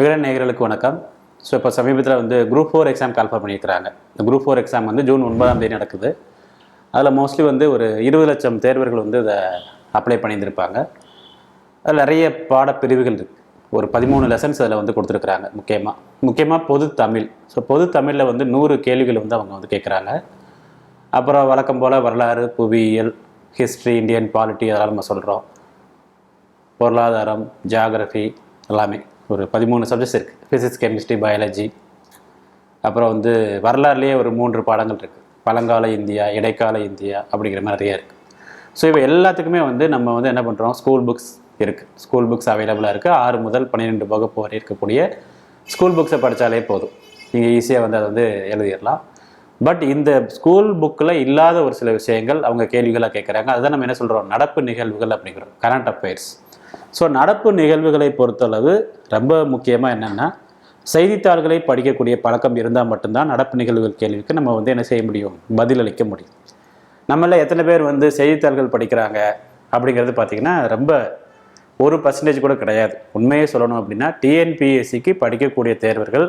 விகட நேயர்களுக்கு வணக்கம். ஸோ இப்போ சமீபத்தில் வந்து குரூப் ஃபோர் எக்ஸாம் கால்ஃபர் பண்ணியிருக்கிறாங்க. இந்த குரூப் ஃபோர் எக்ஸாம் வந்து ஜூன் ஒன்பதாம் தேதி நடக்குது. அதில் மோஸ்ட்லி வந்து ஒரு இருபது லட்சம் தேர்வர்கள் வந்து இதை அப்ளை பண்ணியிருந்திருப்பாங்க. அதில் நிறைய பாடப்பிரிவுகள் இருக்குது ஒரு பதிமூணு லெசன்ஸ் அதில் வந்து கொடுத்துருக்குறாங்க முக்கியமாக முக்கியமாக பொது தமிழ். ஸோ பொது தமிழில் வந்து நூறு கேள்விகள் வந்து அவங்க வந்து கேட்குறாங்க அப்புறம் வழக்கம் போல் வரலாறு புவியியல் ஹிஸ்ட்ரி இந்தியன் பாலிட்டி அதெல்லாம் நம்ம சொல்கிறோம் பொருளாதாரம் ஜியாகிரஃபி எல்லாமே. ஒரு பதிமூணு சப்ஜெக்ட்ஸ் இருக்குது ஃபிசிக்ஸ் கெமிஸ்ட்ரி பயாலஜி அப்புறம் வந்து வரலாறுலேயே ஒரு மூன்று பாடங்கள் இருக்குது பழங்கால இந்தியா இடைக்கால இந்தியா அப்படிங்கிற மாதிரி நிறைய இருக்குது ஸோ இவை எல்லாத்துக்குமே வந்து நம்ம வந்து என்ன பண்ணுறோம் ஸ்கூல் புக்ஸ் இருக்குது ஸ்கூல் புக்ஸ் அவைலபிளாக இருக்குது ஆறு முதல் பன்னிரெண்டு வகுப்பு வரை இருக்கக்கூடிய ஸ்கூல் புக்ஸை படித்தாலே போதும். நீங்கள் ஈஸியாக வந்து அதை வந்து எழுதிடலாம். பட் இந்த ஸ்கூல் புக்கில் இல்லாத ஒரு சில விஷயங்கள் அவங்க கேள்விகளாக கேட்குறாங்க. அதுதான் நம்ம என்ன சொல்கிறோம் நடப்பு நிகழ்வுகள் அப்படிங்கிறோம். கரண்ட் அஃபேர்ஸ் ஸோ நடப்பு நிகழ்வுகளை பொறுத்தளவு ரொம்ப முக்கியமாக என்னென்னா செய்தித்தாள்களை படிக்கக்கூடிய பழக்கம் இருந்தால் மட்டும்தான் நடப்பு நிகழ்வுகள் கேள்விக்கு நம்ம வந்து என்ன செய்ய முடியும்? பதிலளிக்க முடியும். நம்மள எத்தனை பேர் வந்து செய்தித்தாள்கள் படிக்கிறாங்க அப்படிங்கிறது பார்த்திங்கன்னா ரொம்ப ஒரு பர்சன்டேஜ் கூட கிடையாது. உண்மையை சொல்லணும் அப்படின்னா டிஎன்பிஎஸ்சிக்கு படிக்கக்கூடிய தேர்வர்கள்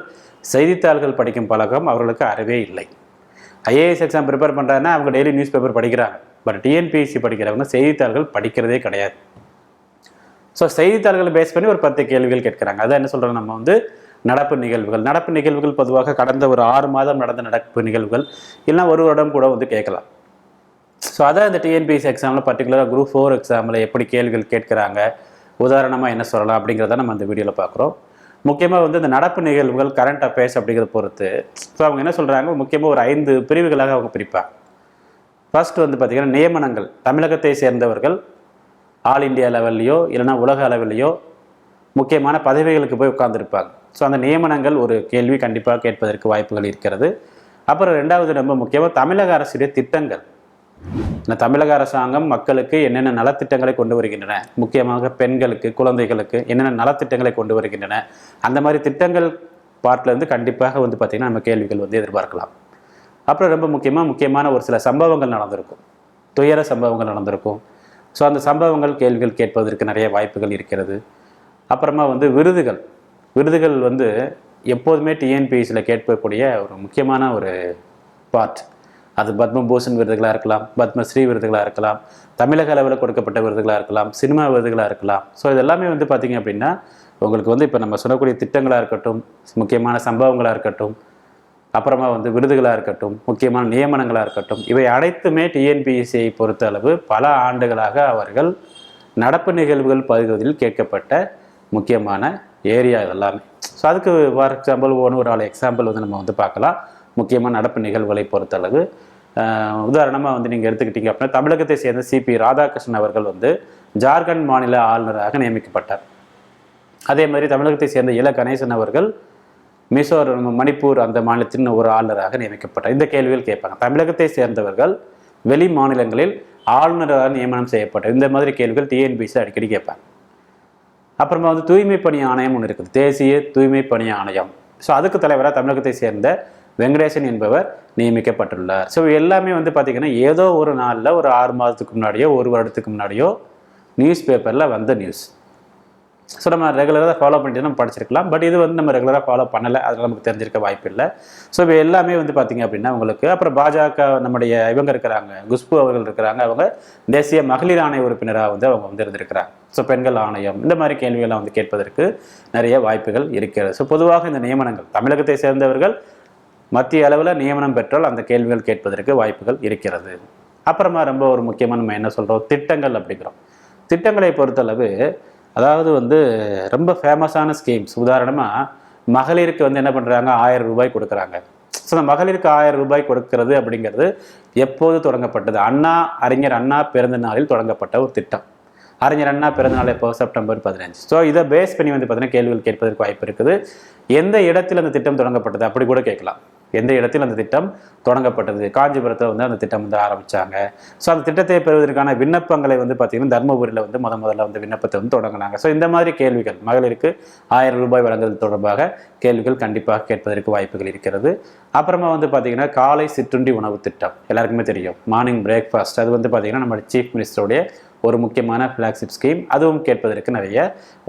செய்தித்தாள்கள் படிக்கும் பழக்கம் அவர்களுக்கு அறவே இல்லை. ஐஏஎஸ் எக்ஸாம் ப்ரிப்பேர் பண்ணுறாங்கன்னா அவங்க டெய்லி நியூஸ் பேப்பர் படிக்கிறாங்க பட் டிஎன்பிஎஸ்சி படிக்கிறவங்க செய்தித்தாள்கள் படிக்கிறதே கிடையாது. ஸோ செய்தித்தாள்களை பேஸ் பண்ணி ஒரு பத்து கேள்விகள் கேட்குறாங்க. அதான் என்ன சொல்கிறோம் நம்ம வந்து நடப்பு நிகழ்வுகள். நடப்பு நிகழ்வுகள் பொதுவாக கடந்த ஒரு ஆறு மாதம் நடந்த நடப்பு நிகழ்வுகள். இல்லைன்னா ஒரு வருடம் கூட வந்து கேட்கலாம். ஸோ அதான் இந்த டிஎன்பிஎஸ்சி எக்ஸாமில் பர்டிகுலராக குரூப் ஃபோர் எக்ஸாமில் எப்படி கேள்விகள் கேட்குறாங்க. உதாரணமாக என்ன சொல்லலாம் அப்படிங்கிறத நம்ம அந்த வீடியோவில் பார்க்குறோம். முக்கியமாக வந்து இந்த நடப்பு நிகழ்வுகள் கரண்ட் அஃபேர்ஸ் அப்படிங்கிறத பொறுத்து. ஸோ அவங்க என்ன சொல்கிறாங்க முக்கியமாக ஒரு ஐந்து பிரிவுகளாக அவங்க பிரிப்பாங்க. ஃபர்ஸ்ட் வந்து பார்த்திங்கன்னா நியமனங்கள். தமிழகத்தை சேர்ந்தவர்கள் ஆல் இந்தியா லெவல்லையோ இல்லைன்னா உலக அளவிலையோ முக்கியமான பதவிகளுக்கு போய் உட்கார்ந்துருப்பாங்க. ஸோ அந்த நியமனங்கள் ஒரு கேள்வி கண்டிப்பாக கேட்பதற்கு வாய்ப்புகள் இருக்கிறது. அப்புறம் ரெண்டாவது ரொம்ப முக்கியமாக தமிழக அரசுடைய திட்டங்கள். இந்த தமிழக அரசாங்கம் மக்களுக்கு என்னென்ன நலத்திட்டங்களை கொண்டு வருகின்றன? முக்கியமாக பெண்களுக்கு குழந்தைகளுக்கு என்னென்ன நலத்திட்டங்களை கொண்டு வருகின்றன? அந்த மாதிரி திட்டங்கள் பார்ட்லேருந்து கண்டிப்பாக வந்து பார்த்திங்கன்னா நம்ம கேள்விகள் வந்து எதிர்பார்க்கலாம். அப்புறம் ரொம்ப முக்கியமாக முக்கியமான ஒரு சில சம்பவங்கள் நடந்திருக்கும். துயர சம்பவங்கள் நடந்திருக்கும். ஸோ அந்த சம்பவங்கள் கேள்விகள் கேட்பதற்கு நிறைய வாய்ப்புகள் இருக்கிறது. அப்புறமா வந்து விருதுகள். விருதுகள் வந்து எப்போதுமே டிஎன்பிஎஸ்சியில் கேட்கக்கூடிய ஒரு முக்கியமான ஒரு பார்ட் அது பத்மபூஷன் விருதுகளாக இருக்கலாம் பத்மஸ்ரீ விருதுகளாக இருக்கலாம் தமிழக அளவில் கொடுக்கப்பட்ட விருதுகளாக இருக்கலாம் சினிமா விருதுகளாக இருக்கலாம். ஸோ இது எல்லாமே வந்து பார்த்திங்க அப்படின்னா உங்களுக்கு வந்து இப்போ நம்ம சொல்லக்கூடிய திட்டங்களாக இருக்கட்டும் முக்கியமான சம்பவங்களாக இருக்கட்டும் அப்புறமா வந்து விருதுகளாக இருக்கட்டும் முக்கியமான நியமனங்களாக இருக்கட்டும் இவை அனைத்துமே டிஎன்பிஎஸ்சியை பொறுத்த அளவு பல ஆண்டுகளாக அவர்கள் நடப்பு நிகழ்வுகள் பகுதியில் கேட்கப்பட்ட முக்கியமான ஏரியா இதெல்லாமே ஸோ அதுக்கு ஃபார் எக்ஸாம்பிள் ஒன்று ஒரு ஆள் எக்ஸாம்பிள் வந்து நம்ம வந்து பார்க்கலாம். முக்கியமான நடப்பு நிகழ்வுகளை பொறுத்தளவு. உதாரணமாக வந்து நீங்கள் எடுத்துக்கிட்டீங்க அப்படின்னா தமிழகத்தை சேர்ந்த சிபி ராதாகிருஷ்ணன் அவர்கள் வந்து ஜார்க்கண்ட் மாநில ஆளுநராக நியமிக்கப்பட்டார். அதே மாதிரி தமிழகத்தை சேர்ந்த இல கணேசன் அவர்கள் மிசோரம் மணிப்பூர் அந்த மாநிலத்தின் ஒரு ஆளுநராக நியமிக்கப்பட்டார். இந்த கேள்வியில் கேட்பாங்க. தமிழகத்தை சேர்ந்தவர்கள் வெளி மாநிலங்களில் ஆளுநராக நியமனம் செய்யப்பட்டார். இந்த மாதிரி கேள்விகள் டிஎன்பிசி அடிக்கடி கேட்பாங்க. அப்புறமா வந்து தூய்மை பணி ஆணையம் ஒன்று இருக்குது. தேசிய தூய்மை பணி ஆணையம். ஸோ அதுக்கு தலைவராக தமிழகத்தை சேர்ந்த வெங்கடேசன் என்பவர் நியமிக்கப்பட்டுள்ளார். ஸோ எல்லாமே வந்து பார்த்திங்கன்னா ஏதோ ஒரு நாளில் ஒரு ஆறு மாதத்துக்கு முன்னாடியோ ஒரு வருடத்துக்கு முன்னாடியோ நியூஸ் பேப்பரில் வந்த நியூஸ் ஸோ நம்ம ரெகுலராக ஃபாலோ பண்ணிட்டு நம்ம படிச்சிருக்கலாம். பட் இது வந்து நம்ம ரெகுலராக ஃபாலோ பண்ணலை. அதனால் நமக்கு தெரிஞ்சிருக்க வாய்ப்பு இல்லை. ஸோ இப்போ எல்லாமே வந்து பார்த்திங்க அப்படின்னா உங்களுக்கு அப்புறம் பாஜக நம்முடைய இவங்க இருக்கிறாங்க குஷ்பு அவர்கள் இருக்கிறாங்க. அவங்க தேசிய மகளிர் ஆணைய உறுப்பினராக வந்து அவங்க வந்து இருந்திருக்கிறாங்க. ஸோ பெண்கள் ஆணையம் இந்த மாதிரி கேள்விகள்லாம் வந்து கேட்பதற்கு நிறைய வாய்ப்புகள் இருக்கிறது. ஸோ பொதுவாக இந்த நியமனங்கள் தமிழகத்தை சேர்ந்தவர்கள் மத்திய அளவில் நியமனம் பெற்றால் அந்த கேள்விகள் கேட்பதற்கு வாய்ப்புகள் இருக்கிறது. அப்புறமா ரொம்ப ஒரு முக்கியமாக நம்ம என்ன சொல்கிறோம் திட்டங்கள் அப்படிங்கிறோம். திட்டங்களை பொறுத்தளவு அதாவது வந்து ரொம்ப ஃபேமஸான ஸ்கீம்ஸ் உதாரணமாக மகளிருக்கு வந்து என்ன பண்ணுறாங்க ஆயிரம் ரூபாய் கொடுக்குறாங்க. ஸோ அந்த மகளிருக்கு ஆயிரம் ரூபாய் கொடுக்கறது அப்படிங்கிறது எப்போது தொடங்கப்பட்டது? அண்ணா அறிஞர் அண்ணா பிறந்த நாளில் தொடங்கப்பட்ட ஒரு திட்டம். அறிஞர் அண்ணா பிறந்த நாள் எப்போ? செப்டம்பர் பதினஞ்சு. ஸோ இதை பேஸ் பண்ணி வந்து பார்த்தீங்கன்னா கேள்விகள் கேட்பதற்கு வாய்ப்பு இருக்குது. எந்த இடத்தில் அந்த திட்டம் தொடங்கப்பட்டது? அப்படி கூட கேட்கலாம். எந்த இடத்தில் அந்த திட்டம் தொடங்கப்பட்டது? காஞ்சிபுரத்தில் வந்து அந்த திட்டம் வந்து ஆரம்பித்தாங்க ஸோ அந்த திட்டத்தை பெறுவதற்கான விண்ணப்பங்களை வந்து பார்த்திங்கன்னா தருமபுரியில் வந்து முத முதல்ல வந்து விண்ணப்பத்தை வந்து தொடங்கினாங்க. ஸோ இந்த மாதிரி கேள்விகள் மகளிருக்கு ஆயிரம் ரூபாய் வழங்குவது தொடர்பாக கேள்விகள் கண்டிப்பாக கேட்பதற்கு வாய்ப்புகள் இருக்கிறது. அப்புறமா வந்து பார்த்திங்கன்னா காலை சிற்றுண்டி உணவு திட்டம். எல்லாருக்குமே தெரியும். மார்னிங் பிரேக்ஃபாஸ்ட் அது வந்து பார்த்திங்கன்னா நம்ம சீஃப் மினிஸ்டருடைய ஒரு முக்கியமான ஃப்ளாக்ஷிப் ஸ்கீம் அதுவும் கேட்பதற்கு நிறைய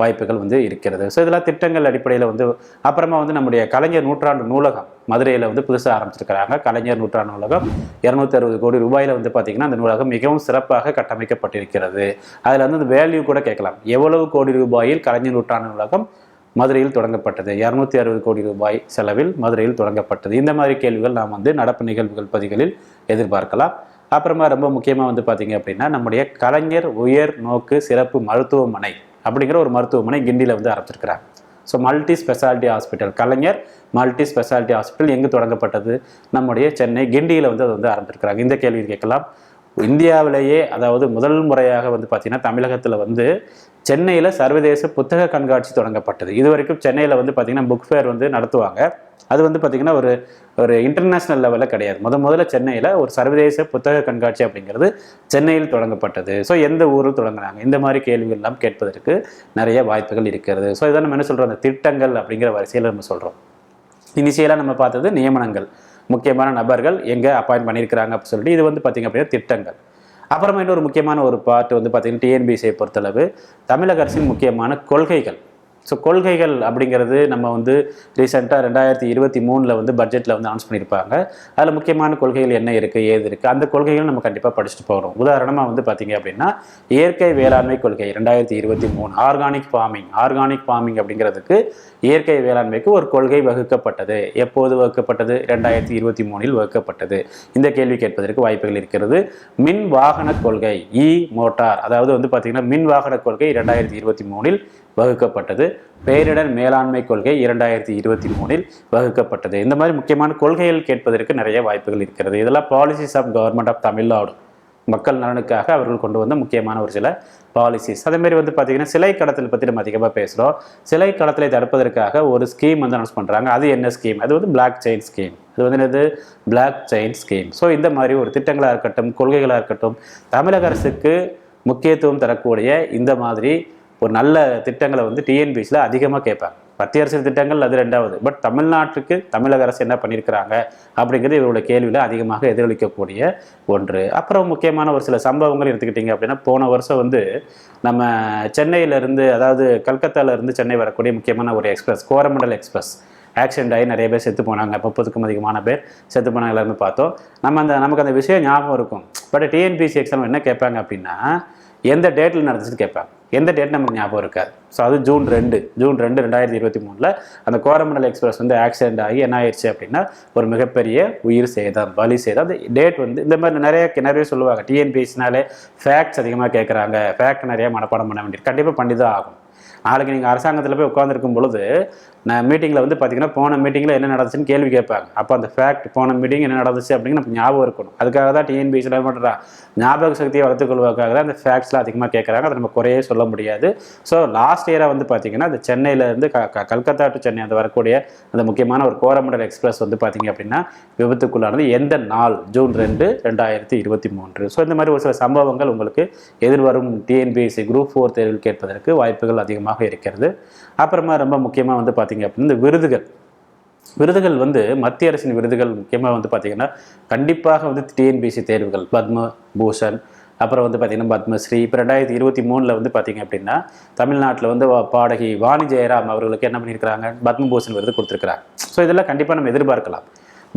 வாய்ப்புகள் வந்து இருக்கிறது. ஸோ இதெல்லாம் திட்டங்கள் அடிப்படையில் வந்து அப்புறமா வந்து நம்முடைய கலைஞர் நூற்றாண்டு நூலகம் மதுரையில் வந்து புதுசாக ஆரம்பிச்சிருக்கிறாங்க. கலைஞர் நூற்றாண்டு நூலகம் இரநூத்தி அறுபது கோடி ரூபாயில் வந்து பார்த்திங்கன்னா அந்த நூலகம் மிகவும் சிறப்பாக கட்டமைக்கப்பட்டிருக்கிறது. அதில் வந்து அந்த வேல்யூ கூட கேட்கலாம். எவ்வளவு கோடி ரூபாயில் கலைஞர் நூற்றாண்டு நூலகம் மதுரையில் தொடங்கப்பட்டது? இரநூத்தி அறுபது கோடி ரூபாய் செலவில் மதுரையில் தொடங்கப்பட்டது. இந்த மாதிரி கேள்விகள் நாம் வந்து நடப்பு நிகழ்வுகள் பதிகளில் எதிர்பார்க்கலாம். அப்புறமா ரொம்ப முக்கியமாக வந்து பார்த்தீங்க அப்படின்னா நம்முடைய கலைஞர் உயர் நோக்கு சிறப்பு மருத்துவமனை அப்படிங்கிற ஒரு மருத்துவமனை கிண்டியில் வந்து ஆரம்பிச்சிருக்கிறாங்க so multi speciality hospital Kalaignar multi speciality hospital எங்கு தொடங்கப்பட்டது? நம்முடைய சென்னை கிண்டியில் வந்து அது வந்து ஆரம்பிச்சிருக்கிறாங்க. இந்த கேள்வி கேட்கலாம். இந்தியாவிலேயே அதாவது முதல் முறையாக வந்து பார்த்திங்கன்னா தமிழகத்தில் வந்து சென்னையில் சர்வதேச புத்தக கண்காட்சி தொடங்கப்பட்டது. இது வரைக்கும் சென்னையில் வந்து பார்த்திங்கன்னா புக் ஃபேர் வந்து நடத்துவாங்க. அது வந்து பார்த்திங்கன்னா ஒரு ஒரு இன்டர்நேஷ்னல் லெவலில் கிடையாது. முத முதல்ல சென்னையில் ஒரு சர்வதேச புத்தக கண்காட்சி அப்படிங்கிறது சென்னையில் தொடங்கப்பட்டது. ஸோ எந்த ஊரில் தொடங்கினாங்க இந்த மாதிரி கேள்விகள்லாம் கேட்பதற்கு நிறைய வாய்ப்புகள் இருக்கிறது. ஸோ இதான் நம்ம என்ன சொல்கிறோம் அந்த திட்டங்கள் அப்படிங்கிற வரிசையில் நம்ம சொல்கிறோம் இனிஷியலாக நம்ம பார்த்தது நியமனங்கள். முக்கியமான நபர்கள் எங்கே அப்பாயின்ட் பண்ணியிருக்கிறாங்க அப்படின்னு சொல்லிட்டு இது வந்து பார்த்திங்க அப்படின்னா திட்டங்கள். அப்புறமா இன்னொரு முக்கியமான ஒரு பார்ட் வந்து பார்த்திங்கன்னா டிஎன்பிசியை பொறுத்தளவு தமிழக அரசின் முக்கியமான கொள்கைகள். ஸோ கொள்கைகள் அப்படிங்கிறது நம்ம வந்து ரீசெண்டாக ரெண்டாயிரத்தி இருபத்தி மூணில் வந்து பட்ஜெட்டில் வந்து அனௌன்ஸ் பண்ணியிருப்பாங்க அதில் முக்கியமான கொள்கைகள் என்ன இருக்குது ஏது இருக்குது அந்த கொள்கைகள் நம்ம கண்டிப்பாக படிச்சுட்டு போகிறோம் உதாரணமாக வந்து பார்த்திங்க அப்படின்னா இயற்கை வேளாண்மை கொள்கை ரெண்டாயிரத்தி இருபத்தி மூணு ஆர்கானிக் ஃபார்மிங் ஆர்கானிக் ஃபார்மிங் அப்படிங்கிறதுக்கு இயற்கை வேளாண்மைக்கு ஒரு கொள்கை வகுக்கப்பட்டது. எப்போது வகுக்கப்பட்டது? ரெண்டாயிரத்தி இருபத்தி மூணில் வகுக்கப்பட்டது. இந்த கேள்வி கேட்பதற்கு வாய்ப்புகள் இருக்கிறது. மின் வாகன கொள்கை இ மோட்டார் அதாவது வந்து பார்த்திங்கன்னா மின் வாகன கொள்கை ரெண்டாயிரத்தி இருபத்தி மூணில் வகுக்கப்பட்டது. பேரிடர் மேலாண்மை கொள்கை இரண்டாயிரத்தி இருபத்தி மூணில் வகுக்கப்பட்டது. இந்த மாதிரி முக்கியமான கொள்கைகள் கேட்பதற்கு நிறைய வாய்ப்புகள் இருக்கிறது. இதெல்லாம் policies of government of Tamil Nadu மக்கள் நலனுக்காக அவர்கள் கொண்டு வந்த முக்கியமான ஒரு சில பாலிசிஸ் அதேமாரி வந்து பார்த்திங்கன்னா சிலை கடத்தல் பற்றி நம்ம அதிகமாக பேசுகிறோம் சிலை கடத்தலை தடுப்பதற்காக ஒரு ஸ்கீம் வந்து அனௌன்ஸ் பண்ணுறாங்க அது என்ன ஸ்கீம் அது வந்து பிளாக் செயின் ஸ்கீம் அது வந்து என்னது? பிளாக் செயின் ஸ்கீம் ஸோ இந்த மாதிரி ஒரு திட்டங்களாக இருக்கட்டும் கொள்கைகளாக இருக்கட்டும் தமிழக அரசுக்கு முக்கியத்துவம் தரக்கூடிய இந்த மாதிரி ஒரு நல்ல திட்டங்களை வந்து டிஎன்பிசியில் அதிகமாக கேட்பாங்க. மத்திய அரசு திட்டங்கள் அது ரெண்டாவது. பட் தமிழ்நாட்டுக்கு தமிழக அரசு என்ன பண்ணியிருக்கிறாங்க அப்படிங்கிறது இவரோட கேள்வியில் அதிகமாக எதிரொலிக்கக்கூடிய ஒன்று. அப்புறம் முக்கியமான ஒரு சில சம்பவங்கள் எடுத்துக்கிட்டிங்க அப்படின்னா போன வருஷம் வந்து நம்ம சென்னையிலேருந்து அதாவது கல்கத்தாவிலேருந்து சென்னை வரக்கூடிய முக்கியமான ஒரு எக்ஸ்பிரஸ் கோரமண்டல் எக்ஸ்பிரஸ் ஆக்சிடென்ட் ஆகி நிறைய பேர் செத்து போனாங்க. முப்பதுக்கும் அதிகமான பேர் செத்து போனாங்க எல்லாருமே பார்த்தோம். நம்ம அந்த நமக்கு அந்த விஷயம் ஞாபகம் இருக்கும். பட் டிஎன்பிசி எக்ஸாம் என்ன கேட்பாங்க அப்படின்னா எந்த டேட்டில் நடந்துச்சுன்னு கேட்பாங்க எந்த டேட் நமக்கு ஞாபகம் இருக்காது ஸோ அது ஜூன் ரெண்டு. ஜூன் ரெண்டு ரெண்டாயிரத்தி இருபத்தி மூணில் அந்த கோரமண்டல் எக்ஸ்பிரஸ் வந்து ஆக்சிடென்ட் ஆகி என்ன ஆயிடுச்சு அப்படின்னா ஒரு மிகப்பெரிய உயிர் சேதம் பலி சேதம். அந்த டேட் வந்து இந்த மாதிரி நிறைய நிறைய சொல்லுவாங்க. டிஎன்பிஎஸ்னாலே ஃபேக்ட்ஸ் அதிகமாக கேட்குறாங்க ஃபேக்ட் நிறைய மனப்பாடம் பண்ண வேண்டியது கண்டிப்பாக பண்ணி தான் ஆகும் நாளைக்கு நீங்கள் அரசாங்கத்தில் போய் உட்காந்துருக்கும் பொழுது நான் மீட்டிங்கில் வந்து பார்த்தீங்கன்னா போன மீட்டிங்கில் என்ன நடந்துச்சுன்னு கேள்வி கேட்பாங்க. அப்போ அந்த ஃபேக்ட் போன மீட்டிங் என்ன நடந்துச்சு அப்படிங்கிற நம்ம ஞாபகம் இருக்கணும். அதுக்காக தான் டிஎன்பிஎஸ்சியில் என்ன பண்ணுறா ஞாபக சக்தியை வளர்த்துக்கொள்வதற்காக தான் அந்த ஃபேக்ட்ஸ்லாம் அதிகமாக கேட்குறாங்க அதை நம்ம குறையே சொல்ல முடியாது. ஸோ லாஸ்ட் இயராக வந்து பார்த்தீங்கன்னா அந்த சென்னையிலேருந்து க க கல்கத்தா டு சென்னை அந்த வரக்கூடிய அந்த முக்கியமான ஒரு கோரமண்டல் எக்ஸ்பிரஸ் வந்து பார்த்தீங்க அப்படின்னா விபத்துக்குள்ளானது எந்த நாள்? ஜூன் ரெண்டு ரெண்டாயிரத்தி இருபத்தி மூன்று. ஸோ இந்த மாதிரி ஒரு சில சம்பவங்கள் உங்களுக்கு எதிர்வரும் டிஎன்பிஎஸ்சி குரூப் ஃபோர் தேர்வில் கேட்பதற்கு வாய்ப்புகள் அதிகமாக இருக்கிறது. அப்புறமா ரொம்ப முக்கியமாக வந்து பார்த்தீங்க அப்படின்னா இந்த விருதுகள். விருதுகள் வந்து மத்திய அரசின் விருதுகள் முக்கியமாக வந்து பார்த்திங்கன்னா கண்டிப்பாக வந்து டிஎன்பிசி தேர்வுகள் பத்ம பூஷன் அப்புறம் வந்து பார்த்திங்கன்னா பத்மஸ்ரீ இப்போ ரெண்டாயிரத்தி இருபத்தி மூணில் வந்து பார்த்திங்க அப்படின்னா தமிழ்நாட்டில் வந்து பாடகி வாணி ஜெயராம் அவர்களுக்கு என்ன பண்ணியிருக்கிறாங்க? பத்மபூஷன் விருது கொடுத்துருக்குறாங்க. ஸோ இதெல்லாம் கண்டிப்பாக நம்ம எதிர்பார்க்கலாம்.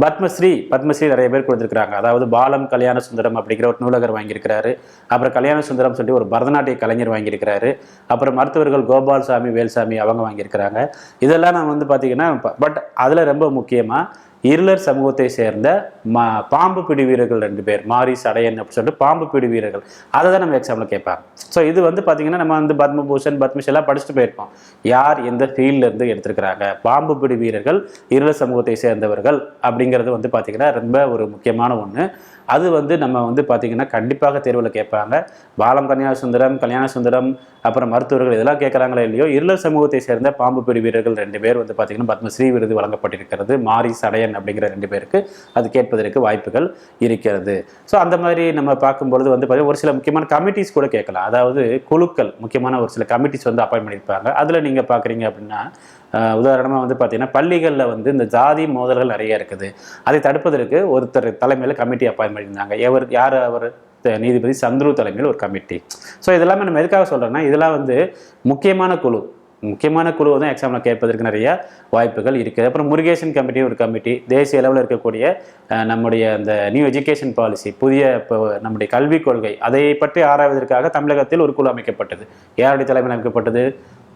பத்மஸ்ரீ பத்மஸ்ரீ நிறைய பேர் கொடுத்துருக்காங்க அதாவது பாலம் கல்யாண சுந்தரம் அப்படிங்கிற ஒரு நூலகர் வாங்கியிருக்கிறாரு. அப்புறம் கல்யாண சுந்தரம் சொல்லி ஒரு பரதநாட்டிய கலைஞர் வாங்கியிருக்கிறாரு. அப்புறம் மருத்துவர்கள் கோபால்சாமி வேல்சாமி அவங்க வாங்கியிருக்கிறாங்க. இதெல்லாம் நான் வந்து பார்த்தீங்கன்னா பட் அதில் ரொம்ப முக்கியமாக இருளர் சமூகத்தை சேர்ந்த மா பாம்பு பிடி வீரர்கள் ரெண்டு பேர் மாரி சடையன் அப்படின்னு சொல்லிட்டு பாம்பு பிடி வீரர்கள். அதை தான் நம்ம எக்ஸாமில் கேட்பாங்க. ஸோ இது வந்து பார்த்தீங்கன்னா நம்ம வந்து பத்மபூஷன் பத்மஸ்ரீ எல்லாம் படிச்சுட்டு போயிருப்போம். யார் எந்த ஃபீல்ட்லேருந்து எடுத்திருக்கிறாங்க? பாம்பு பிடி வீரர்கள் இருளர் சமூகத்தை சேர்ந்தவர்கள் அப்படிங்கிறது வந்து பார்த்தீங்கன்னா ரொம்ப ஒரு முக்கியமான ஒன்று அது வந்து நம்ம வந்து பார்த்தீங்கன்னா கண்டிப்பாக தேர்வில் கேட்பாங்க. பாலம் கல்யாண சுந்தரம் கல்யாண சுந்தரம் அப்புறம் மருத்துவர்கள் இதெல்லாம் கேட்குறாங்களே இல்லையோ இருளர் சமூகத்தை சேர்ந்த பாம்பு பிடி வீரர்கள் ரெண்டு பேர் வந்து பார்த்திங்கன்னா பத்மஸ்ரீ விருது வழங்கப்பட்டிருக்கிறது. மாரி சடையன் அப்படிங்கிற ரெண்டு பேருக்கு அது கேட்பதற்கு வாய்ப்புகள் இருக்கிறது. ஸோ அந்த மாதிரி நம்ம பார்க்கும்பொழுது வந்து பார்த்தீங்கன்னா ஒரு சில முக்கியமான கமிட்டிஸ் கூட கேட்கலாம். அதாவது குழுக்கள் முக்கியமான ஒரு சில கமிட்டிஸ் வந்து அப்பாயின்ட் பண்ணியிருப்பாங்க. அதில் நீங்கள் பார்க்குறீங்க அப்படின்னா உதாரணமாக வந்து பார்த்தீங்கன்னா பள்ளிகளில் வந்து இந்த ஜாதி மோதல்கள் நிறைய இருக்குது. அதை தடுப்பதற்கு ஒருத்தர் தலைமையில் கமிட்டி அப்பாயின்ட் பண்ணியிருந்தாங்க. எவர் யார் அவர்? நீதிபதி சந்துரு தலைமையில் ஒரு கமிட்டி. ஸோ இதெல்லாமே நம்ம எதுக்காக சொல்கிறோன்னா இதெல்லாம் வந்து முக்கியமான குழு. முக்கியமான குழு தான் எக்ஸாமில் கேட்பதற்கு நிறைய வாய்ப்புகள் இருக்குது அப்புறம் முருகேசன் கமிட்டி ஒரு கமிட்டி. தேசிய அளவில் இருக்கக்கூடிய நம்முடைய அந்த நியூ எஜுகேஷன் பாலிசி புதிய இப்போ நம்முடைய கல்விக் கொள்கை அதை பற்றி ஆராய்வதற்காக தமிழகத்தில் ஒரு குழு அமைக்கப்பட்டது. யாருடைய தலைமையில் அமைக்கப்பட்டது?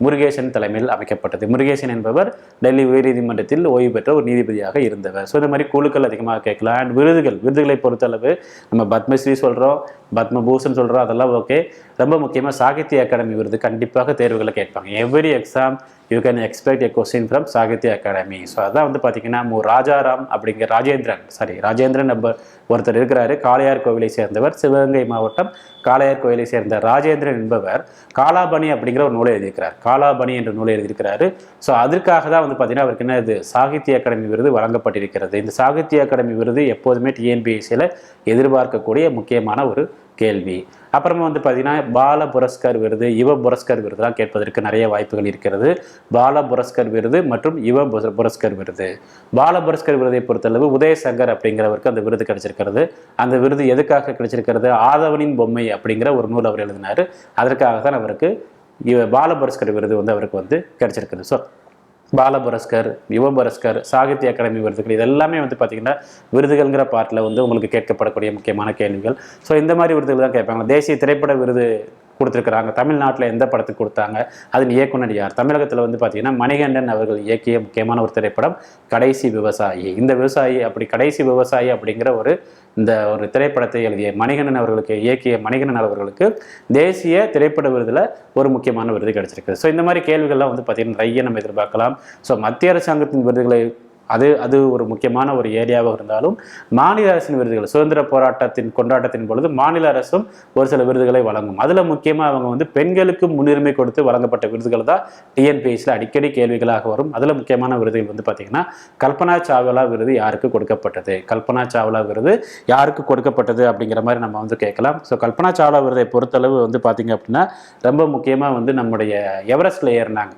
முருகேசன் தலைமையில் அமைக்கப்பட்டது. முருகேசன் என்பவர் டெல்லி உயர்நீதிமன்றத்தில் ஓய்வு பெற்ற ஒரு நீதிபதியாக இருந்தவர். ஸோ இந்த மாதிரி குழுக்கள் அதிகமாக கேட்கலாம். அண்ட் விருதுகள் விருதுகளை பொறுத்தளவு நம்ம பத்மஸ்ரீ சொல்கிறோம் பத்மபூஷன் சொல்கிறோம் அதெல்லாம் ஓகே ரொம்ப முக்கியமாக சாகித்ய அகாடமி விருது. கண்டிப்பாக தேர்வுகளை கேட்பாங்க. Every exam you can expect a question from Sahitya Akademi. So அதான் வந்து பார்த்தீங்கன்னா மு ராஜாராம் அப்படிங்கிற ராஜேந்திரன் சாரி ராஜேந்திரன் நம்ம ஒருத்தர் இருக்கிறாரு. காளையார் கோவிலை சேர்ந்தவர். சிவகங்கை மாவட்டம் காளையார் கோவிலை சேர்ந்த ராஜேந்திரன் என்பவர் காலாபணி அப்படிங்கிற ஒரு நூலை எழுதியிருக்கிறார். காலாபணி என்ற நூலை எழுதியிருக்கிறாரு. ஸோ அதற்காக தான் வந்து பார்த்தீங்கன்னா அவருக்கு என்ன இது? சாகித்ய அகாடமி விருது வழங்கப்பட்டிருக்கிறது. இந்த சாகித்ய அகாடமி விருது எப்போதுமே டிஎன்பிஎஸ்சியில் எதிர்பார்க்கக்கூடிய முக்கியமான ஒரு கேள்வி. அப்புறமா வந்து பார்த்தீங்கன்னா பால புரஸ்கர் விருது யுவ புரஸ்கர் விருதுலாம் கேட்பதற்கு நிறைய வாய்ப்புகள் இருக்கிறது. பால புரஸ்கர் விருது மற்றும் யுவ புரஸ்கர் விருது. பால புரஸ்கர் விருதை பொறுத்தளவு உதயசங்கர் அப்படிங்கிறவருக்கு அந்த விருது கிடைச்சிருக்கிறது. அந்த விருது எதுக்காக கிடைச்சிருக்கிறது? ஆதவனின் பொம்மை அப்படிங்கிற ஒரு நூல் அவர் எழுதினார். அதற்காக தான் அவருக்கு இவ பால புரஸ்கர் விருது வந்து அவருக்கு வந்து கிடைச்சிருக்கிறது ஸோ பாலபுரஸ்கர் யுவபுரஸ்கர் சாகித்ய அகாடமி விருதுகள் இது எல்லாமே வந்து பார்த்தீங்கன்னா விருதுகள்ங்கிற பார்ட்டில் வந்து உங்களுக்கு கேட்கப்படக்கூடிய முக்கியமான கேள்விகள். ஸோ இந்த மாதிரி விருதுகள் தான் கேட்பாங்க. தேசிய திரைப்பட விருது கொடுத்துருக்குறாங்க. தமிழ்நாட்டில் எந்த படத்துக்கு கொடுத்தாங்க? அதன் இயக்குனர் யார்? தமிழகத்தில் வந்து பார்த்தீங்கன்னா மணிகண்டன் அவர்கள் இயக்கிய முக்கியமான ஒரு திரைப்படம் கடைசி விவசாயி. இந்த விவசாயி அப்படி கடைசி விவசாயி அப்படிங்கிற ஒரு இந்த ஒரு திரைப்படத்தை எழுதிய மணிகண்டன் அவர்களுக்கு இயக்கிய மணிகண்டன் அவர்களுக்கு தேசிய திரைப்பட விருதில் ஒரு முக்கியமான விருது கிடைச்சிருக்கு. ஸோ இந்த மாதிரி கேள்விகள்லாம் வந்து பார்த்திங்கன்னா நிறைய நம்ம எதிர்பார்க்கலாம். ஸோ மத்திய அரசாங்கத்தின் விருதுகளை அது அது ஒரு முக்கியமான ஒரு ஏரியாவாக இருந்தாலும் மாநில அரசின் விருதுகள் சுதந்திர போராட்டத்தின் கொண்டாட்டத்தின் பொழுது மாநில அரசும் ஒரு சில விருதுகளை வழங்கும். அதில் முக்கியமாக அவங்க வந்து பெண்களுக்கு முன்னுரிமை கொடுத்து வழங்கப்பட்ட விருதுகள் தான் டிஎன்பிஎஸ்சியில் அடிக்கடி கேள்விகளாக வரும். அதில் முக்கியமான விருதுகள் வந்து பார்த்திங்கன்னா கல்பனா சாவ்லா விருது யாருக்கு கொடுக்கப்பட்டது? கல்பனா சாவ்லா விருது யாருக்கு கொடுக்கப்பட்டது அப்படிங்கிற மாதிரி நம்ம வந்து கேட்கலாம். ஸோ கல்பனா சாவ்லா விருதை பொறுத்தளவு வந்து பார்த்திங்க அப்படின்னா ரொம்ப முக்கியமாக வந்து நம்முடைய எவரெஸ்டில் ஏறினாங்க.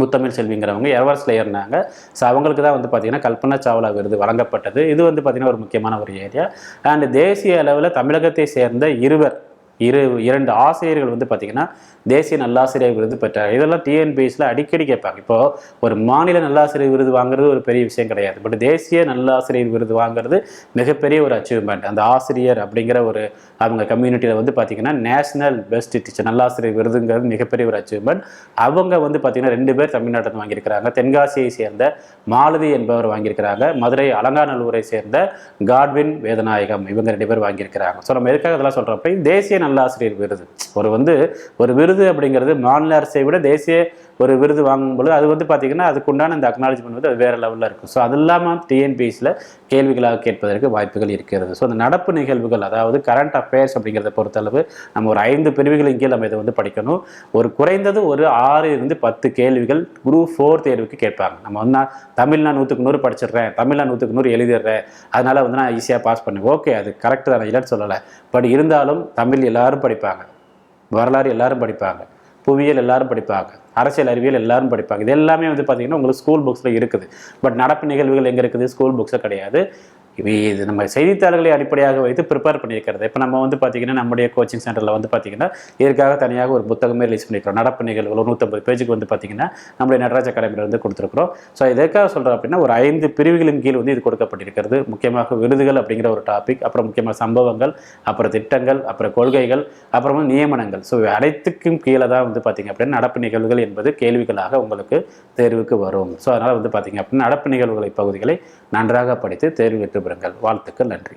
முத்தமிழ் செல்விங்கிறவங்க எவரெஸ்ட்ல ஏறினாங்க ஸோ அவங்களுக்கு தான் வந்து பார்த்திங்கன்னா கல்பனா சாவ்லா விருது வழங்கப்பட்டது. இது வந்து பார்த்தீங்கன்னா ஒரு முக்கியமான ஒரு ஏரியா. அண்ட் தேசிய அளவில் தமிழகத்தை சேர்ந்த இருவர் இரு இரண்டு ஆசிரியர்கள் வந்து பார்த்தீங்கன்னா தேசிய நல்லாசிரியர் விருது பெற்றார் இதெல்லாம் டிஎன்பிஎஸ்சில் அடிக்கடி கேட்பாங்க. இப்போ ஒரு மாநில நல்லாசிரியர் விருது வாங்குறது ஒரு பெரிய விஷயம் கிடையாது. பட் தேசிய நல்லாசிரியர் விருது வாங்குறது மிகப்பெரிய ஒரு அச்சீவ்மெண்ட் அந்த ஆசிரியர் அப்படிங்கிற ஒரு அவங்க கம்யூனிட்டியில் வந்து பார்த்தீங்கன்னா நேஷனல் பெஸ்ட் டீச்சர் நல்லாசிரியர் விருதுங்கிறது மிகப்பெரிய ஒரு அச்சீவ்மெண்ட் அவங்க வந்து பார்த்தீங்கன்னா ரெண்டு பேர் தமிழ்நாட்டில் வாங்கியிருக்கிறாங்க. தென்காசியை சேர்ந்த மாலதி என்பவர் வாங்கியிருக்கிறாங்க. மதுரை அலங்காநல்லூரை சேர்ந்த காட்வின் வேதநாயகம் இவங்க ரெண்டு பேர் வாங்கியிருக்கிறாங்க. ஸோ நம்ம எதுக்காக இதெல்லாம் சொல்கிறப்ப தேசிய நல்லாசிரியர் விருது. ஒரு வந்து ஒரு விருது அப்படிங்கிறது மாநில அரசை விட தேசிய ஒரு விருது வாங்கும் பொழுது அது வந்து பார்த்தீங்கன்னா அதுக்குண்டான இந்த அக்னாலஜ்மெண்ட் வந்து அது வேறு லெவலில் இருக்கும். ஸோ அது இல்லாமல் டிஎன்பிஎஸ்சியில் கேள்விகளாக கேட்பதற்கு வாய்ப்புகள் இருக்கிறது. ஸோ அந்த நடப்பு நிகழ்வுகள் அதாவது கரண்ட் அஃபேர்ஸ் அப்படிங்கிறத பொறுத்தளவு நம்ம ஒரு ஐந்து பிரிவுகளின் கீழ் நம்ம இதை வந்து படிக்கணும். ஒரு குறைந்தது ஒரு ஆறு இருந்து பத்து கேள்விகள் குரூப் ஃபோர் தேர்வுக்கு கேட்பாங்க. நம்ம வந்து நான் தமிழ் நான் நூற்றுக்கு நூறு படிச்சிடுறேன் தமிழ் நான் நூற்றுக்கு நூறு எழுதிடுறேன். அதனால் வந்து நான் ஈஸியாக பாஸ் பண்ணேன் ஓகே அது கரெக்ட் தான். இல்லைன்னு சொல்லலை. பட் இருந்தாலும் தமிழ் எல்லாரும் படிப்பாங்க. வரலாறு எல்லாரும் படிப்பாங்க. புவியியல் எல்லாரும் படிப்பாங்க. அரசியல் அறிவியல் எல்லாரும் படிப்பாங்க. இது எல்லாமே வந்து பார்த்தீங்கன்னா உங்களுக்கு ஸ்கூல் புக்ஸில் இருக்குது. பட் நடப்பு நிகழ்வுகள் எங்கே இருக்குது? ஸ்கூல் புக்ஸில் கிடையாது. இவை இது நம்ம செய்தித்தாள்களை அடிப்படையாக வைத்து ப்ரிப்பேர் பண்ணியிருக்கிறது. இப்போ நம்ம வந்து பார்த்தீங்கன்னா நம்முடைய கோச்சிங் சென்டரில் வந்து பார்த்தீங்கன்னா இதற்காக தனியாக ஒரு புத்தகமே ரிலீஸ் பண்ணியிருக்கிறோம். நடப்பு நிகழ்வுகள் ஒரு நூற்றம்பது பேஜுக்கு வந்து பார்த்தீங்கன்னா நம்முடைய நடராஜ அகாடமியில் வந்து கொடுத்துருக்குறோம். ஸோ இதற்காக சொல்கிறோம் அப்படின்னா ஒரு ஐந்து பிரிவுகளின் கீழ் வந்து இது கொடுக்கப்பட்டிருக்கிறது. முக்கியமாக விருதுகள் அப்படிங்கிற ஒரு டாபிக் அப்புறம் முக்கியமாக சம்பவங்கள் அப்புறம் திட்டங்கள் அப்புறம் கொள்கைகள் அப்புறமா நியமனங்கள். ஸோ அனைத்துக்கும் கீழே தான் வந்து பார்த்தீங்க அப்படின்னா நடப்பு நிகழ்வுகள் என்பது கேள்விகளாக உங்களுக்கு தேர்வுக்கு வரும். ஸோ அதனால் வந்து பார்த்தீங்க அப்படின்னா நடப்பு நிகழ்வுகளை பகுதிகளை நன்றாக படித்து தேர்வு விவரங்கள் வாழ்த்துக்கள் நன்றி.